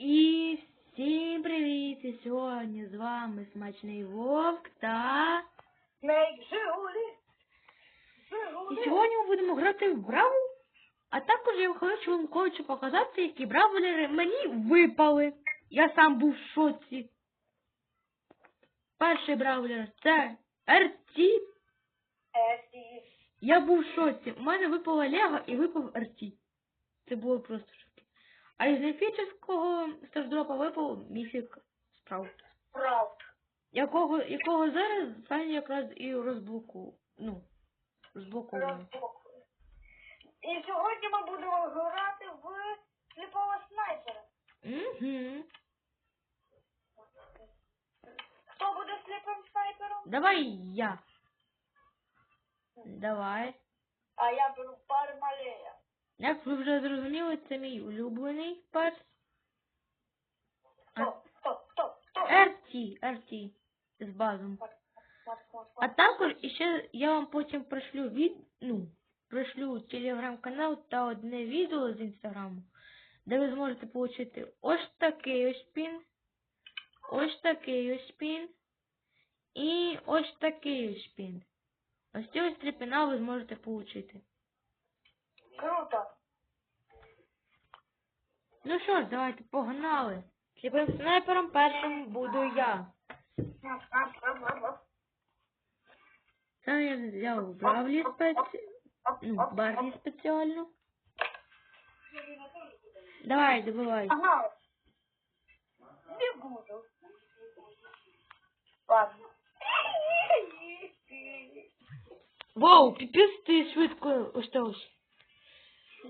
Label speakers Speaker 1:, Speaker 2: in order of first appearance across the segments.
Speaker 1: І всім привіт! І сьогодні з вами смачний вовк та. І сьогодні ми будемо грати в Бравл. А також я хочу вам хочу показати, які бравлери мені випали. Я сам був в шоці. Перший бравлер це РТ. Я був в шоці. У мене випала Лего і випав РТ. Це було просто шоки. А із міфічного стардропа випав міфік Спраут.
Speaker 2: Правд.
Speaker 1: Якого, якого зараз Саня якраз і розблоку. Ну, розблоковує.
Speaker 2: І сьогодні ми будемо грати в сліпого снайпера.
Speaker 1: Угу.
Speaker 2: Хто буде сліпим снайпером?
Speaker 1: Давай я. Давай.
Speaker 2: А я беру пармалея.
Speaker 1: Як ви вже зрозуміли, це мій улюблений перс. А-? RT, RT з базом. А також іще я вам потім пришлю від, ну, пришлю телеграм-канал та одне відео з інстаграму, де ви зможете отримати ось такий ось пін, ось такий ось пін і ось такий ось пін. Ось ці ось три піна ви зможете отримати.
Speaker 2: Круто.
Speaker 1: Ну що ж, давайте погнали. Сліпим снайпером першим буду я. Це я взяв Бравлі спеці... ну, Барлі спеціально. Давай, добивай.
Speaker 2: Ага. Не буду. Ладно.
Speaker 1: Вау, піпець ти швидко ось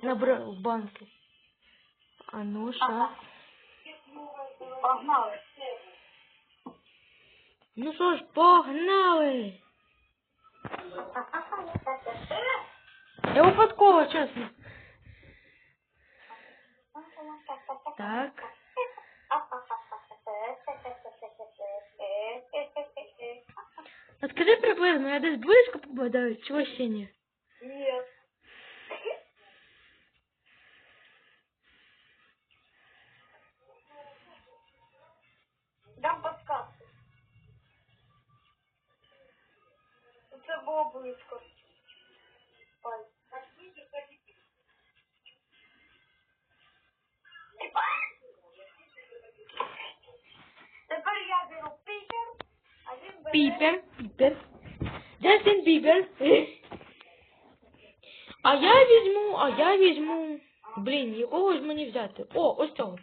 Speaker 1: Набрав в банки. А ну, щас.
Speaker 2: Погнали.
Speaker 1: Ну що ж, погнали. Я випадково, чесно. Так. А скажи приблизно, я десь близько попадаю, чи вообще ні?
Speaker 2: Було близько. Тепер я беру піпер, а він.
Speaker 1: Джастин Бібер. А я візьму, а я візьму. Блін, якого ж мені взяти? О, ось цього.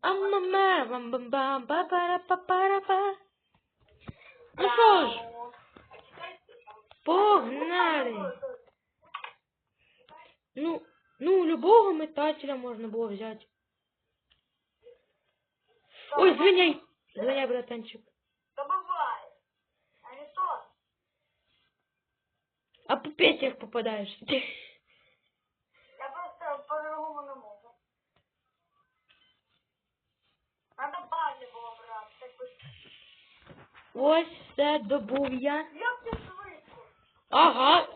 Speaker 1: Аммаме, бам бам бам ба па пара па Ну що ж, погнали. Ну, ну, любого метателя можна було взяти. Ой, звиняй. Звиняй, братанчик.
Speaker 2: Добывай. А не то.
Speaker 1: А по петях попадаешь. Ось все добув я. Ага.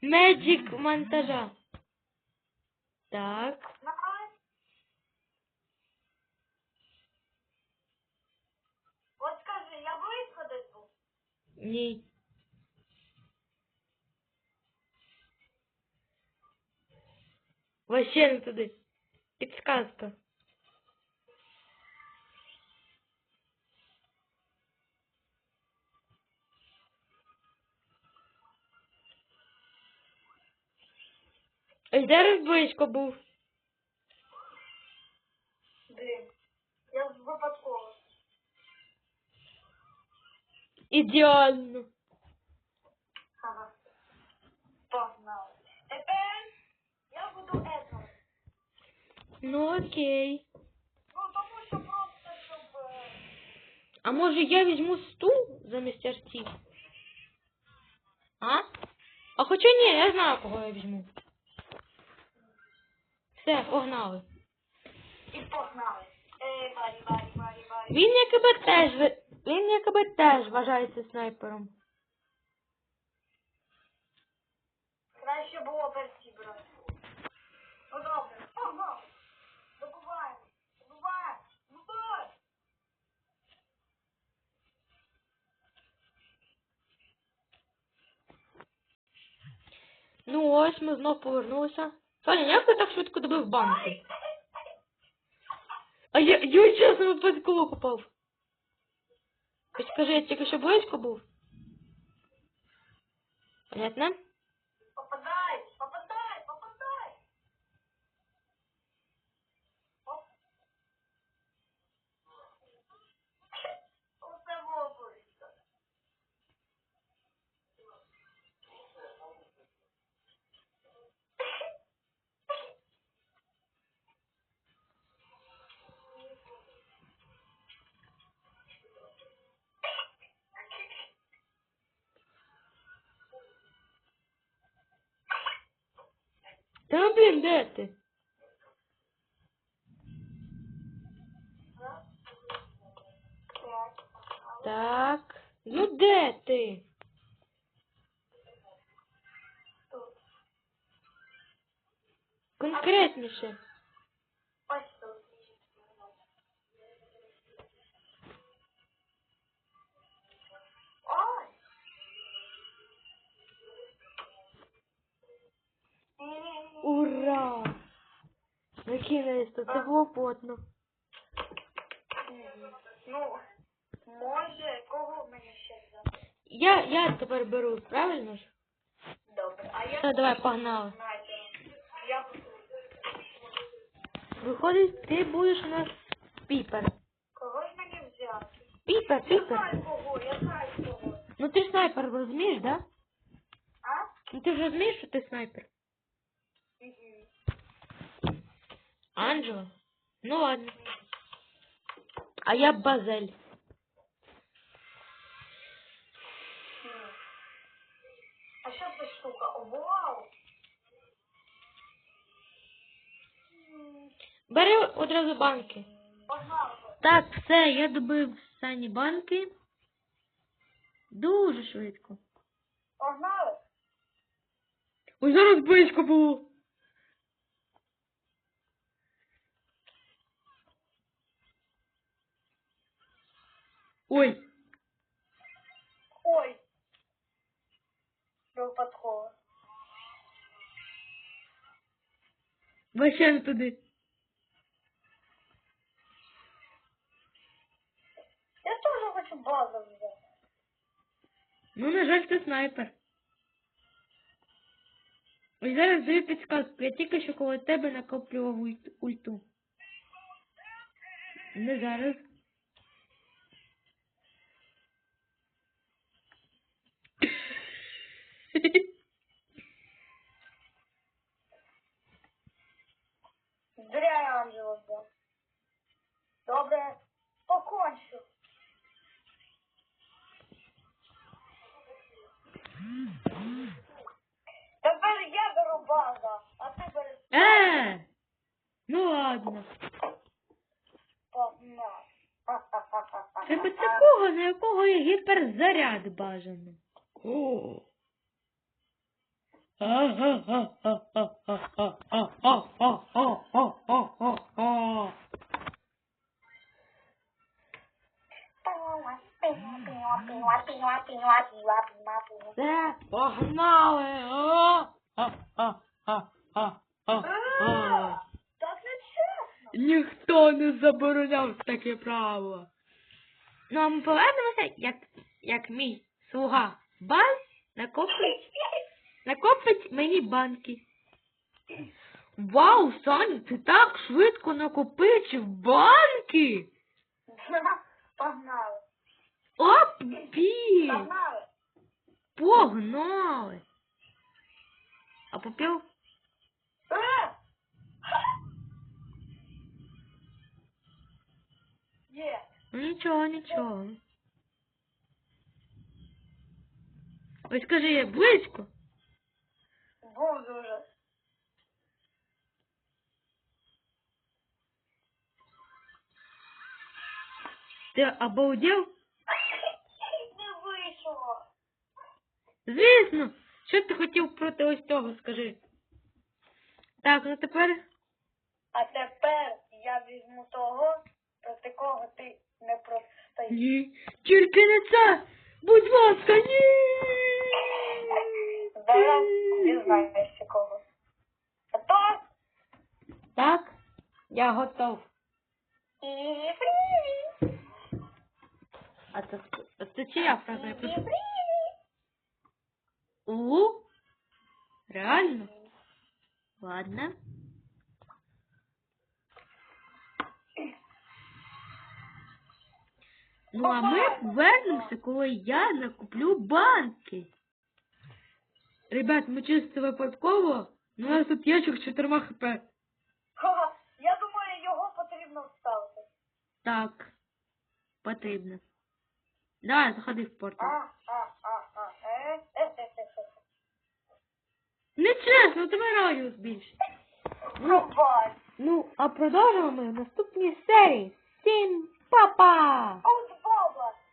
Speaker 1: Меджик монтажа. Так.
Speaker 2: От скажи, я близько десь був?
Speaker 1: Ні. Вообще не туди. Підсказка. Зараз близько був.
Speaker 2: Блін. Я випадково.
Speaker 1: Ідеально.
Speaker 2: Ага. Погнали. Тепер я буду Едвард.
Speaker 1: Ну окей.
Speaker 2: Ну, тому що просто, щоб... е,
Speaker 1: А може я візьму стул замість арті? А? А хоча ні, я знаю, кого я візьму. Все, погнали.
Speaker 2: І погнали. Е, барі, барі, барі, барі.
Speaker 1: Він якби теж він якби теж вважається снайпером.
Speaker 2: Краще було персі брат. Ну добре, погнали. Добуваємо.
Speaker 1: Ну, ну ось ми знов повернулися. Соня, як ти так швидко добив банку? А я, я чесно випадково попав. Хоч скажи, я тільки що близько був. Понятно? Та блін, де ти? Так. Ну де ти? Конкретніше. Ура! Накінець-то, це було потно.
Speaker 2: Ну, може, кого мені ще взяти?
Speaker 1: Я, я тепер беру, правильно ж?
Speaker 2: Добре, а я
Speaker 1: Все, давай, погнали.
Speaker 2: я.
Speaker 1: Виходить, ти будеш у нас піпер.
Speaker 2: Кого ж мені взяти?
Speaker 1: Піпер,
Speaker 2: Я
Speaker 1: піпер.
Speaker 2: знаю кого, я знаю кого.
Speaker 1: Ну ти ж снайпер, розумієш, да?
Speaker 2: А?
Speaker 1: Ну ти ж розумієш, що ти снайпер. Анджела? Ну ладно. А я Базель.
Speaker 2: А що це штука? О, вау!
Speaker 1: Бери одразу банки. Так, все, я добив сані банки. Дуже швидко.
Speaker 2: Погнали?
Speaker 1: Ой, зараз близько було. Ой,
Speaker 2: Ой. Випадково.
Speaker 1: вообще не туди.
Speaker 2: Я теж хочу базу взяти.
Speaker 1: Ну, на жаль, ти снайпер. Ось зараз даю підсказку. Я тільки що коло тебе накоплював ульт- ульту. Не зараз.
Speaker 2: Зря я Анджело взяв. Добре, покончу. Тепер я беру база, а ти береш
Speaker 1: Е! Ну ладно.
Speaker 2: погнав.
Speaker 1: Це би такого, на якого є гіперзаряд бажано. О. Все, погнали! Ніхто не забороняв таке право. Ну, а ми повернемося, як, як мій слуга Баз накопить, накопить мені банки. Вау, Саня, ти так швидко накопичив банки!
Speaker 2: Погнали.
Speaker 1: Оп, пі!
Speaker 2: Погнали.
Speaker 1: Погнали! А попів?
Speaker 2: Є.
Speaker 1: Нічого, нічого. Ось скажи, я близько.
Speaker 2: Був дуже.
Speaker 1: Ти обалдів?
Speaker 2: Не вийшло.
Speaker 1: Звісно. Що ти хотів проти ось цього, скажи? Так, ну тепер.
Speaker 2: А тепер я візьму того, проти кого ти не простоїш.
Speaker 1: Ні. Тільки не це! Будь ласка, ні!
Speaker 2: Зараз дізнаєшся кого. Готов?
Speaker 1: Так, я готов.
Speaker 2: І привіт!
Speaker 1: А це, це чия фраза? Я
Speaker 2: І привіт!
Speaker 1: У? Реально? Ладно. Ну, а ми вернемося, коли я накуплю банки. Ребят, ми чисто випадково. Ну, у нас тут ящик з 4 хп.
Speaker 2: Ха, Я думаю, його потрібно вставити.
Speaker 1: Так. Потрібно. Давай, заходи в
Speaker 2: А,
Speaker 1: портал.
Speaker 2: а, а, а, е, е, е, е, е.
Speaker 1: Нечесно, тебе радіус більше.
Speaker 2: Пробач.
Speaker 1: Ну, а продовжимо ми в наступній серії. Всім па-па!